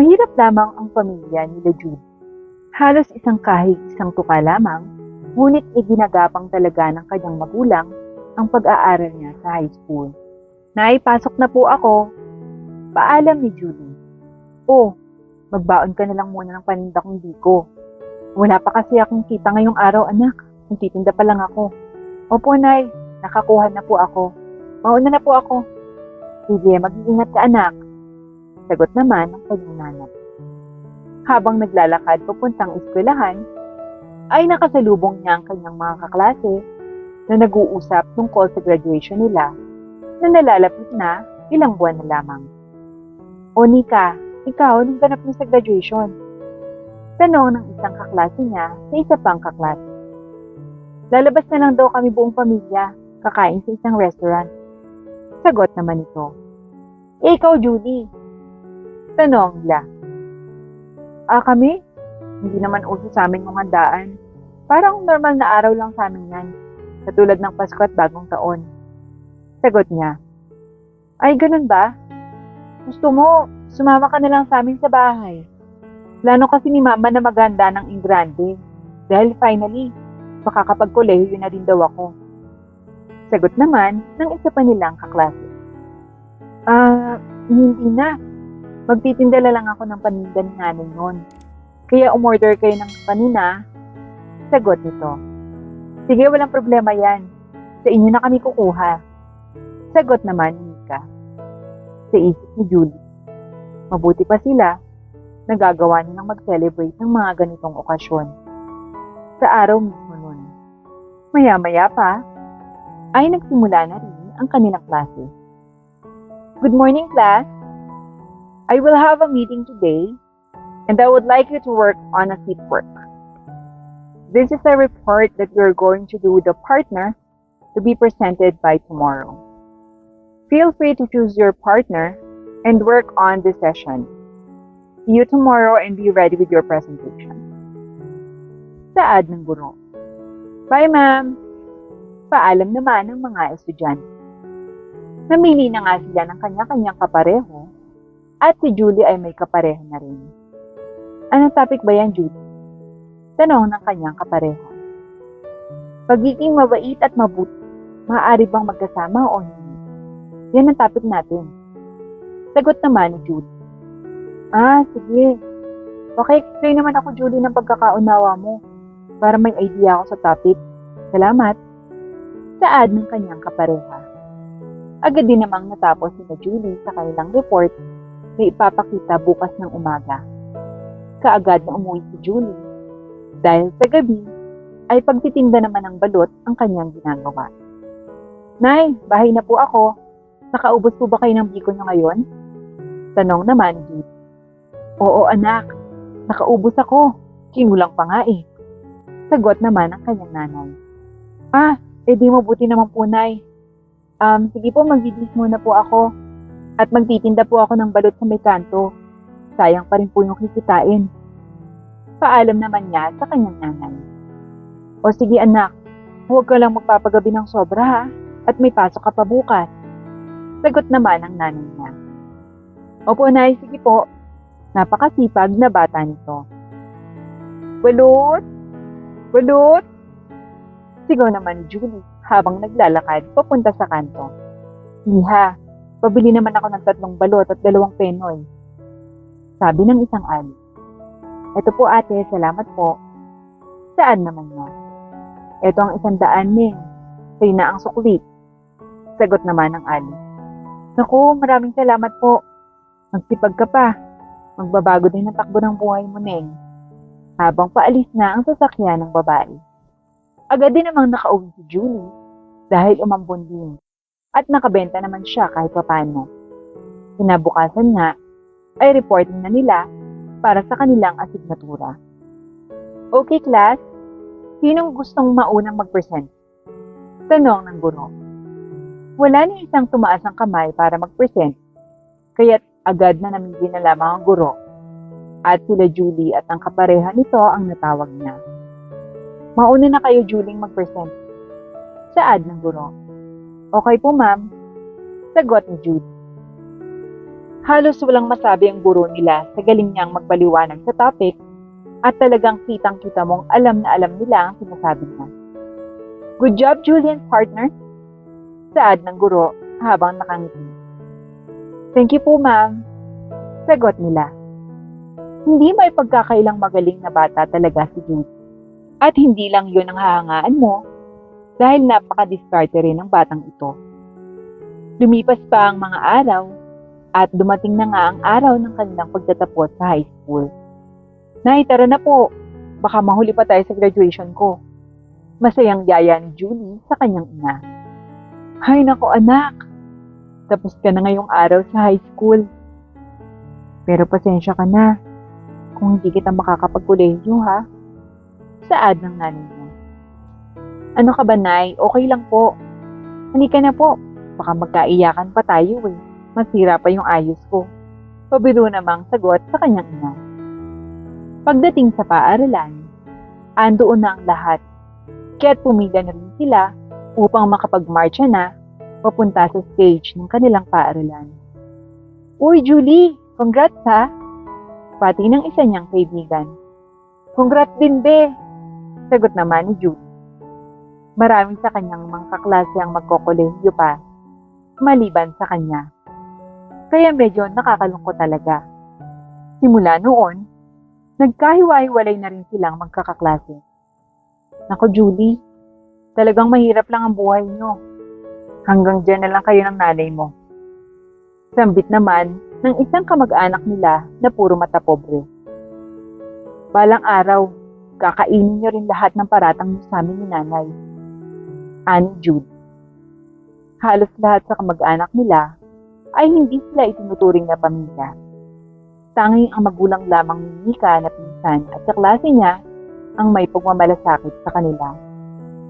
Mahirap lamang ang pamilya ni Jude. Halos isang kahig isang tuka lamang, ngunit iginagapang talaga ng kanyang magulang ang pag-aaral niya sa high school. Naipasok na po ako. Paalam ni Julie. Oh, magbaon ka na lang muna ng paninda kong biko. Wala pa kasi akong kita ngayong araw, anak. Nagtitinda pa lang ako. Opo, Nay. Nakakuha na po ako. Mauna na po ako. Sige, mag-iingat ka, anak. Sagot naman ng kanyang nanay. Habang naglalakad papuntang eskwelahan, ay nakasalubong niya ang kanyang mga kaklase na nag-uusap tungkol sa graduation nila na nalalapit na ilang buwan na lamang. O Nika, ikaw, nung ganap mo sa graduation? Tanong ng isang kaklase niya sa isa pang kaklase. Lalabas na lang daw kami buong pamilya, kakain sa isang restaurant. Sagot naman ito. Eh, ikaw, Judy. Tanong nila. Ah, kami? Hindi naman uso sa amin yung handaan. Parang normal na araw lang sa amin yan. Katulad ng Pasko at Bagong Taon. Sagot niya. Ay, ganun ba? Gusto mo, sumama ka na lang sa amin sa bahay. Plano kasi ni Mama na maganda ng Ingrande. Dahil finally, makakapag-kolehiyo na rin daw ako. Sagot naman ng isa pa nilang kaklase. Ah, hindi na. Magtitinda lang ako ng paninda ni noon. Kaya umorder kayo ng panina. Sagot nito. Sige, walang problema yan. Sa inyo na kami kukuha. Sagot naman ni Mika. Sa isip ni Julie. Mabuti pa sila, nagagawa nilang mag-celebrate ng mga ganitong okasyon. Sa araw mismo nun. Maya-maya pa, ay nagsimula na rin ang kanilang klase. Good morning, class. I will have a meeting today, and I would like you to work on a seat work. This is a report that we're going to do with the partner to be presented by tomorrow. Feel free to choose your partner and work on this session. See you tomorrow and be ready with your presentation. Saad ng guro. Bye, ma'am. Paalam naman ng mga estudyante. Namili na nga sila ng kanya-kanyang kapareho at si Julie ay may kapareho na rin. Anong topic ba yan, Julie? Tanong ng kanyang kapareho. Pagiging mabait at mabuti, maaari bang magkasama o hindi? Yan ang topic natin. Sagot naman ni Julie. Ah, sige. Okay, explain naman ako, Julie, ng pagkakaunawa mo para may idea ako sa topic. Salamat. Saad ng kanyang kapareha. Agad din namang natapos ni Julie sa kanilang report na ipapakita bukas ng umaga. Kaagad na umuwi si Julie. Dahil sa gabi, ay pagtitinda naman ng balot ang kanyang ginagawa. Nay, bahay na po ako. Nakaubos po ba kayo ng biko niyo ngayon? Tanong naman Julie. Oo anak, nakaubos ako. Kinulang pa nga eh. Sagot naman ang kanyang nanay. Ah, edi mabuti naman po, Nay. Um, sige po, magbibis muna po ako. At magtitinda po ako ng balot sa may kanto. Sayang pa rin po yung kikitain. Paalam naman niya sa kanyang nanay. O sige anak, huwag ka lang magpapagabi ng sobra ha, at may pasok ka pa bukas. Sagot naman ang nanay niya. Opo, Nay, sige po. Napakasipag na bata nito. Balot! Balot! Sigaw naman Julie habang naglalakad papunta sa kanto. Iha, pabili naman ako ng tatlong balot at dalawang penoy. Sabi ng isang ali. Ito po ate, salamat po. Saan naman niya? Ito ang isang daan ning. Sa'yo na ang suklit. Sagot naman ng ali. Naku, maraming salamat po. Magsipag ka pa. Magbabago din ang takbo ng buhay mo, Neng. Habang paalis na ang sasakyan ng babae. Agad din namang nakauwi si Julie dahil umambon din at nakabenta naman siya kahit papano. Kinabukasan nga ay reporting na nila para sa kanilang asignatura. Okay class, sinong gustong maunang mag-present? Tanong ng guro. Wala ni isang tumaas ang kamay para mag-present, kaya't agad na namigil na lamang ang guro at sila Julie at ang kapareha nito ang natawag niya. Mauna na kayo, Julie, mag-present. Saad ng guro. Okay po, ma'am. Sagot ni Julie. Halos walang masabi ang guro nila sa galing niyang magpaliwanag sa topic at talagang kitang-kita mong alam na alam nila ang sinasabi niya. Good job, Julian, partner. Saad ng guro habang nakangiti. Thank you po, ma'am. Sagot nila. Hindi may pagkakailang magaling na bata talaga si Jude. At hindi lang yun ang hahangaan mo dahil napaka-diskarte rin ng batang ito. Lumipas pa ang mga araw at dumating na nga ang araw ng kanilang pagtatapos sa high school. Nay, na po. Baka mahuli pa tayo sa graduation ko. Masayang yaya ni Julie sa kanyang ina. Hay nako anak, tapos ka na ngayong araw sa high school. Pero pasensya ka na kung hindi kita makakapagkulehiyo ha. Saad ng nanay. Ano ka ba, Nay? Okay lang po. Hindi ka na po. Baka magkaiyakan pa tayo eh. Masira pa yung ayos ko. Pabiro namang sagot sa kanyang ina. Pagdating sa paaralan, andoon na ang lahat. Kaya't pumila na rin sila upang makapagmarcha na papunta sa stage ng kanilang paaralan. Uy, Julie! Congrats ha! Pati ng isa niyang kaibigan. Congrats din, be! Sagot naman ni Julie. Marami sa kanyang mga kaklase ang magkokolehiyo pa, maliban sa kanya. Kaya medyo nakakalungkot talaga. Simula noon, nagkahiwa-hiwalay na rin silang magkakaklase. Nako Julie, talagang mahirap lang ang buhay niyo. Hanggang dyan na lang kayo ng nanay mo. Sambit naman ng isang kamag-anak nila na puro mata pobre. Balang araw, kakainin niyo rin lahat ng paratang niyo sa amin ni nanay. Ani Jude. Halos lahat sa kamag-anak nila ay hindi sila itinuturing na pamilya. Tanging ang magulang lamang ni Mika na pinsan at sa klase niya ang may pagmamalasakit sa kanila.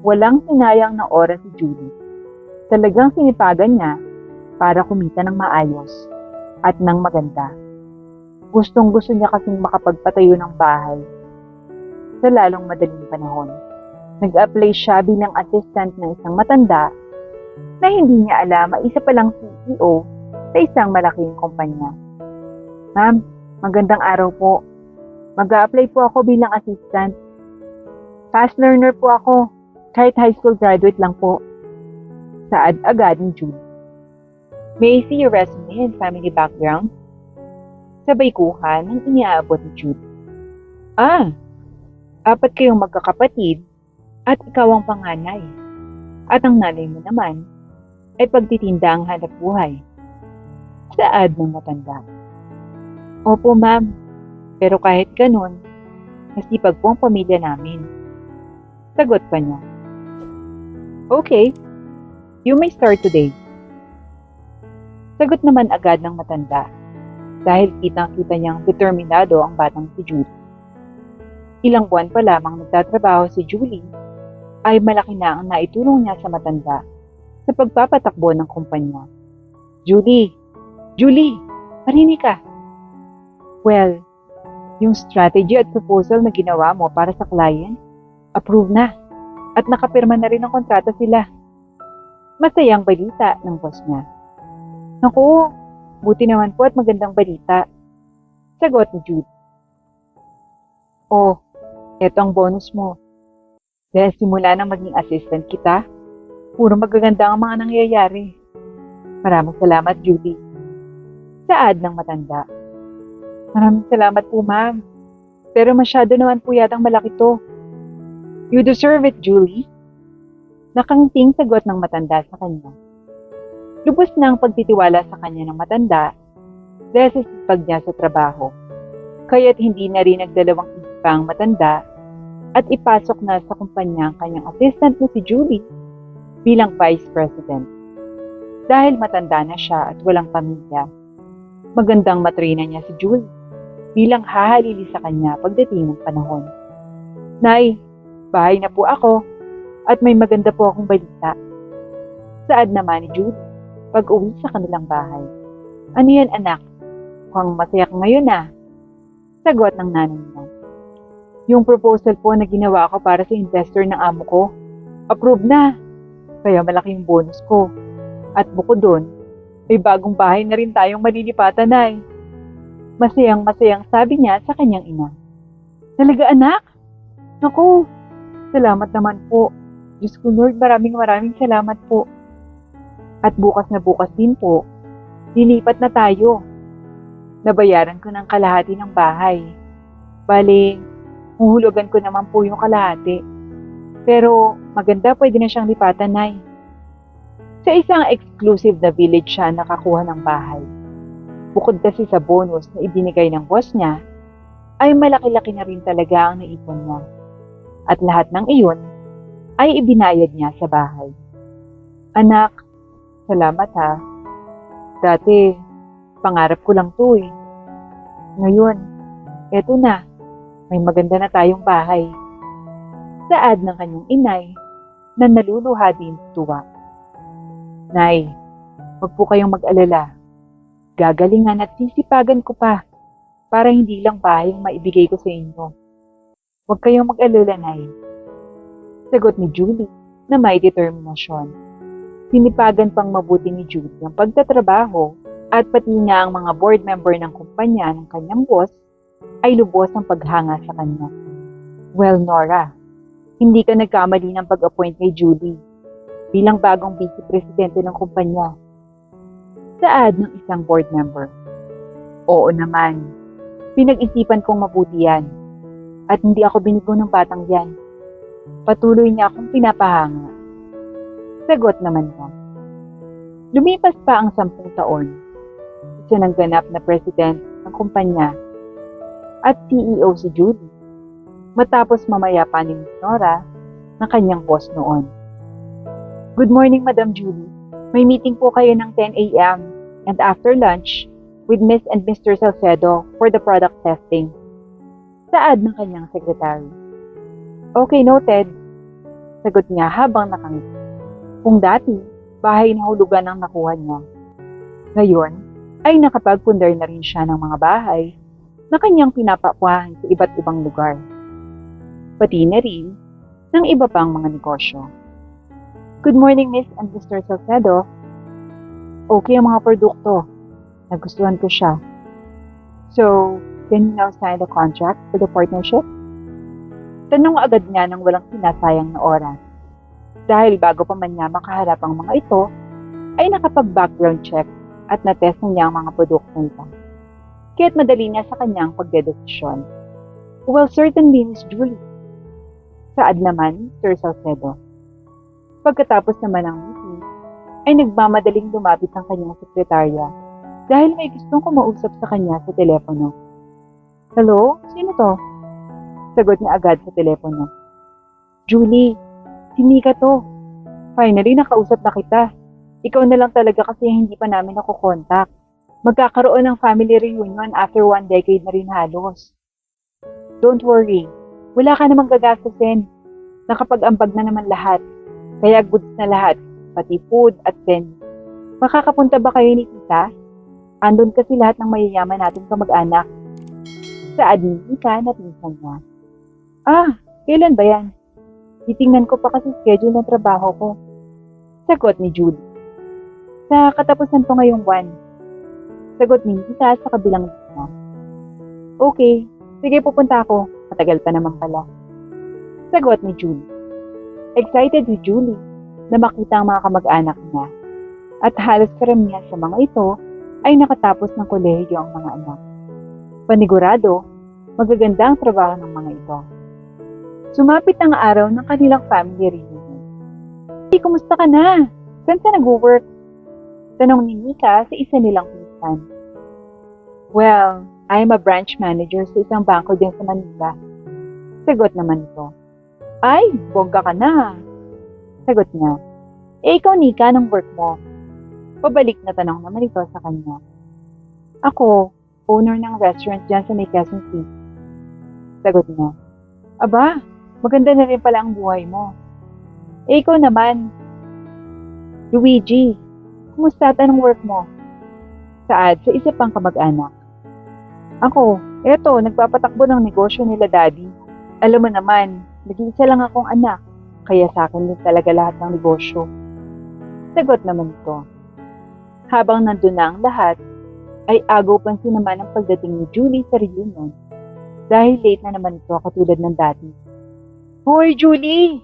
Walang sinayang na oras si Judy. Talagang sinipagan niya para kumita ng maayos at ng maganda. Gustong gusto niya kasing makapagpatayo ng bahay sa lalong madaling panahon. Nag-apply siya bilang assistant ng isang matanda na hindi niya alam ay isa palang CEO sa isang malaking kumpanya. Ma'am, magandang araw po. Mag-a-apply po ako bilang assistant. Fast learner po ako. Kahit high school graduate lang po. Saad agad ni Jude. May I see your resume and family background? Sabay kuha ng iniaabot ni Jude. Ah, apat kayong magkakapatid at ikaw ang panganay. At ang nanay mo naman ay pagtitinda ang hanap buhay. Saad ng matanda. Opo, ma'am. Pero kahit ganun, masipag po ang pamilya namin. Sagot pa niya. Okay, you may start today. Sagot naman agad ng matanda dahil kitang-kita niyang determinado ang batang si Julie. Ilang buwan pa lamang nagtatrabaho si Julie ay malaki na ang naitulong niya sa matanda sa pagpapatakbo ng kumpanya. Julie! Julie! Marinig ka! Well, yung strategy at proposal na ginawa mo para sa client, approve na. At nakapirma na rin ng kontrata sila. Masayang balita ng boss niya. Naku, buti naman po at magandang balita. Sagot ni Jude. Oh, eto ang bonus mo. Dahil simula nang maging assistant kita, puro magaganda ang mga nangyayari. Maraming salamat, Judy. Saad ng matanda. Maraming salamat po, ma'am. Pero masyado naman po yatang malaki to. You deserve it, Julie. Nakanting sagot ng matanda sa kanya. Lubos na ang pagtitiwala sa kanya ng matanda dahil sa sipag niya sa trabaho. Kaya't hindi na rin nagdalawang isip ang matanda at ipasok na sa kumpanya ang kanyang assistant na si Julie bilang vice president. Dahil matanda na siya at walang pamilya, magandang matrina niya si Julie bilang hahalili sa kanya pagdating ng panahon. Nay, bahay na po ako at may maganda po akong balita. Saad naman ni Julie pag uwi sa kanilang bahay. Ano yan anak? Mukhang masaya ka ngayon ah. Sagot ng nanay niya. Yung proposal po na ginawa ko para sa investor ng amo ko, approve na. Kaya malaki yung bonus ko. At bukod doon, May bagong bahay na rin tayong malilipatan, Nay. Masayang masayang sabi niya sa kanyang ina. Talaga anak? Naku, salamat naman po. Diyos ko Lord, maraming maraming salamat po. At bukas na bukas din po, lilipat na tayo. Nabayaran ko ng kalahati ng bahay. Bale, huhulugan ko naman po yung kalahati. Pero maganda pwede na siyang lipatan, Nay. Sa isang exclusive na village siya nakakuha ng bahay. Bukod kasi sa bonus na ibinigay ng boss niya, ay malaki-laki na rin talaga ang naipon niya. At lahat ng iyon ay ibinayad niya sa bahay. Anak, salamat ha. Dati, pangarap ko lang to eh. Ngayon, eto na, may maganda na tayong bahay. Saad ng kanyang inay na naluluha din tuwa. Nay, wag po kayong mag-alala. Gagalingan at sisipagan ko pa para hindi lang bahay ang maibigay ko sa inyo. Huwag kayong mag-alala, Nay. Sagot ni Julie na may determinasyon. Sinipagan pang mabuti ni Julie ang pagtatrabaho at pati nga ang mga board member ng kumpanya ng kanyang boss ay lubos ang paghanga sa kanya. Well, Nora, hindi ka nagkamali ng pag-appoint kay Julie bilang bagong vice presidente ng kumpanya. Saad ng isang board member. Oo naman, pinag-isipan kong mabuti yan at hindi ako binigo ng batang yan. Patuloy niya akong pinapahanga. Sagot naman niya. Lumipas pa ang sampung taon. Siya nang ganap na president ng kumpanya at CEO si Judy. Matapos mamaya pa ni Nora na kanyang boss noon. Good morning, Madam Julie. May meeting po kayo ng 10 a.m. and after lunch with Miss and Mr. Salcedo for the product testing. Saad ng kanyang sekretary. Okay, noted. Sagot niya habang nakangiti. Kung dati, bahay na hulugan ang nakuha niya. Ngayon, ay nakapagpundar na rin siya ng mga bahay na kanyang pinapakuhan sa iba't ibang lugar. Pati na rin ng iba pang mga negosyo. Good morning, Miss and Mr. Salcedo. Okay ang mga produkto. Nagustuhan ko siya. So, can you now sign the contract for the partnership? Tanong agad niya nang walang sinasayang na oras. Dahil bago pa man niya makaharap ang mga ito, ay nakapag-background check at na-test niya ang mga produkto nito. Kaya't madali niya sa kanyang pagdedesisyon. Well, certainly, Miss Julie. Saad naman, Sir Salcedo. Pagkatapos naman ng meeting, ay nagmamadaling lumapit ang kanyang sekretarya dahil may gustong kumausap sa kanya sa telepono. Hello? Sino to? Sagot niya agad sa telepono. Julie, si Mika to. Finally, nakausap na kita. Ikaw na lang talaga kasi hindi pa namin nakukontak. Magkakaroon ng family reunion after one decade na rin halos. Don't worry, wala ka namang gagastusin. Nakapag-ambag na naman lahat. Kaya goods na lahat, pati food at pen. Makakapunta ba kayo ni Tita? Andun kasi lahat ng mayayaman natin kamag-anak. Saad ni Mika na pinsan niya. Ah, kailan ba yan? Titingnan ko pa kasi schedule ng trabaho ko. Sagot ni Jude. Sa katapusan po ngayong buwan. Sagot ni Mika sa kabilang linya. Okay, sige pupunta ako. Matagal pa naman pala. Sagot ni Julie. Excited si Julie na makita ang mga kamag-anak niya. At halos karamihan sa mga ito ay nakatapos ng kolehiyo ang mga anak. Panigurado, magaganda ang trabaho ng mga ito. Sumapit ang araw ng kanilang family reunion. Hey, kumusta ka na? Saan ka nag-work? Tanong ni Mika sa isa nilang pinsan. Well, I am a branch manager sa isang bangko din sa Manila. Sagot naman ito. Ay, bongga ka na. Sagot niya. Eh, ikaw, Nika, ng work mo. Pabalik na tanong naman ito sa kanya. Ako, owner ng restaurant dyan sa may Quezon City. Sagot niya. Aba, maganda na rin pala ang buhay mo. Eh, ikaw naman. Luigi, kumusta at anong work mo? Saad sa isa pang kamag-anak. Ako, eto, nagpapatakbo ng negosyo nila daddy. Alam mo naman, nag-iisa lang akong anak, kaya sa akin din talaga lahat ng negosyo. Sagot naman ito. Habang nandun na ang lahat, ay agaw pansin naman ang pagdating ni Julie sa reunion. Dahil late na naman ito katulad ng dati. Hoy, Julie!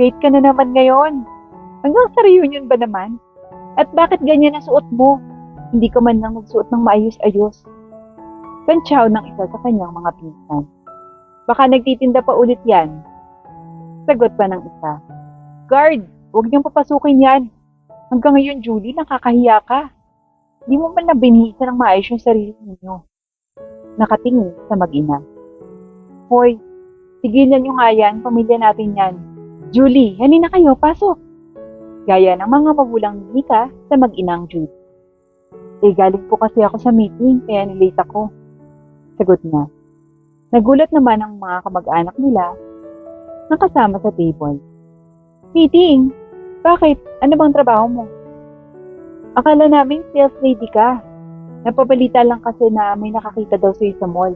Late ka na naman ngayon. Hanggang sa reunion ba naman? At bakit ganyan ang suot mo? Hindi ka man lang nagsuot ng maayos-ayos. Kantsaw ng isa sa kanyang mga pinsan. Baka nagtitinda pa ulit yan. Sagot pa ng isa. Guard, huwag niyong papasukin yan. Hanggang ngayon, Julie, nakakahiya ka. Di mo man na binihisa ng maayos yung sarili ninyo. Nakatingin sa mag-ina. Hoy, tigilan niyo nga yan, pamilya natin yan. Julie, halina kayo, pasok. Gaya ng mga magulang ni Mika sa mag-inang Julie. Eh, galing po kasi ako sa meeting, kaya nilate ako. Sagot niya. Nagulat naman ang mga kamag-anak nila na kasama sa table. Meeting? Bakit? Ano bang trabaho mo? Akala namin sales lady ka. Napabalita lang kasi na may nakakita daw sa'yo sa mall.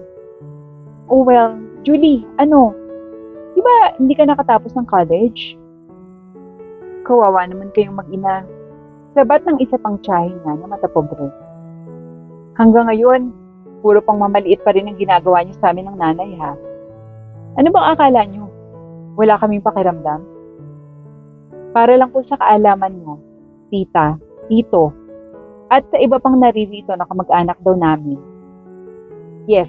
Oh well, Julie, ano? Di ba hindi ka nakatapos ng college? Kawawa naman kayong mag-ina. Sabat ng isa pang niya na matapobre. Hanggang ngayon, puro pang mamaliit pa rin ang ginagawa niyo sa amin ng nanay ha. Ano bang akala niyo? Wala kaming pakiramdam? Para lang po sa kaalaman mo, tita, tito, at sa iba pang naririto na kamag-anak daw namin. Yes,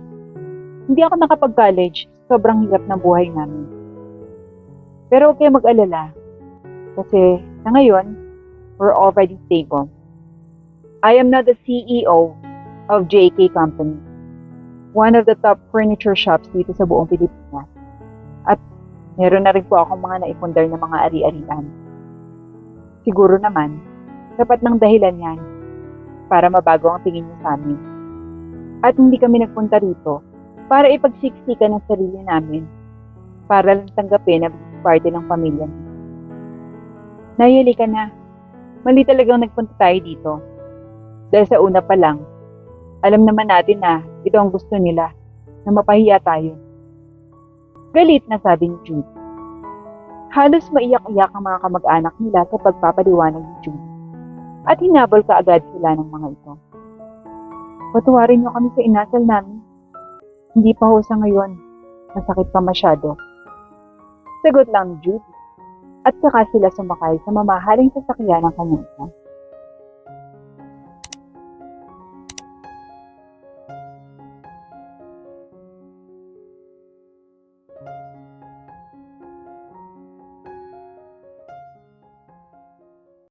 hindi ako nakapag-college, sobrang hirap ng buhay namin. Pero huwag kayo mag-alala, kasi sa ngayon, we're already stable. I am now the CEO of JK Company, one of the top furniture shops dito sa buong Pilipinas. At meron na rin po akong mga naipundar na mga ari-arian. Siguro naman, sapat ng dahilan yan para mabago ang tingin niyo sa amin. At hindi kami nagpunta rito para ipagsiksikan ng sarili namin para lang tanggapin na parte ng pamilya niyo. Nayali ka na. Mali talagang nagpunta tayo dito. Dahil sa una pa lang, alam naman natin na ito ang gusto nila, na mapahiya tayo. Galit na sabi ni Jude. Halos maiyak-iyak ang mga kamag-anak nila sa pagpapaliwanag ni Jude. At hinabol ka agad sila ng mga ito. Patuwarin niyo kami sa inasal namin. Hindi pa ho sa ngayon. Masakit pa masyado. Sagot lang ni Jude. At saka sila sumakay sa mamahaling sasakyan ng kanyang.